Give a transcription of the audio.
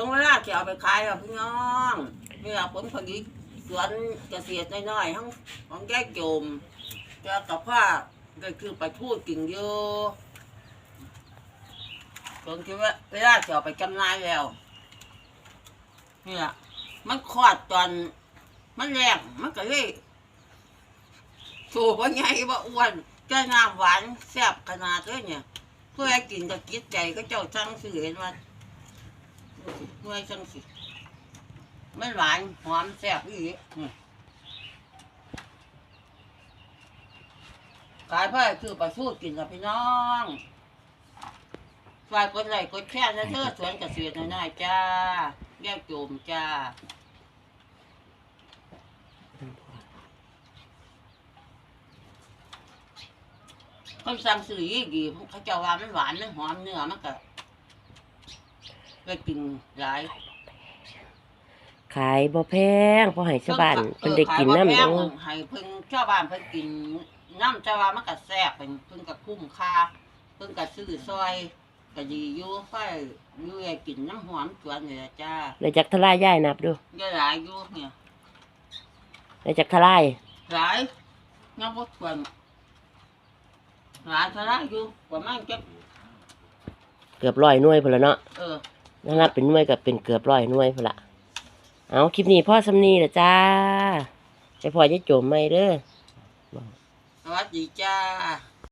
ถึงเวลาจะเอาไปขายแล้วพี่น้องนี่ล่ะผลผลิตสวนเกษตรน้อยๆทั้งของแก้จมแก้กับผ้าก็คือไปพูดกินอยู่จนที่ว่าเวลาจะเอาไปจำหน่ายแล้วนี่ล่ะมันคลอดตอนมันแรงมันก็เลยถูกว่าไงว่าอ้วนแก้น้ำหวานแซ่บขนาดเลยเนี่ยเพื่อให้กินกับจิตใจก็เจ้าสั่งสื่อเห็นว่า เพื่อให้สั่งสิมันหวานหอมแซ่บอีกนี่ขายเพื่อคือไปสู้กินกับพี่น้องฝากกดไลค์กดแชร์นะเธอสวนเกษตรน้อยๆจ้าแยกโจมจ้าคนสั่งซื้อยี่ดีเขาจะว่ามันหวานมันหอมเนื้อมันก็ ไปกินหลายขายบ่แพงเพราะให้ชาวบ้านเพิ่นได้กินน้ำเอเด้ออให้เพิ่นชาวบ้านเพิ่นกินน้ำชาวบ้านมันก็แซ่บเพิ่นเพิ่นก็คุ้มค่าเพิ่นก็ซื้อซอยก็ดีอยู่ไฟอยู่ให้กินน้ำหอมสวนนี่แหละจ้าเลยจากทลายย่ายนับดูเยอะหลายอยู่เนี่ยเลยจากทลายหลายน้ำบ่สวนหลายเท่าไรอยู่ประมาณเก็บเกือบร้อยหน่วยพุ่นละเนาะเออ น่านับเป็นหน่วยกับเป็นเกือบร้อยหน่วยพุ่นละเอาคลิปนี้พ่อสำนีละจ้าไปพ่อจะโจมไม่เด้อสวัสดีจ้า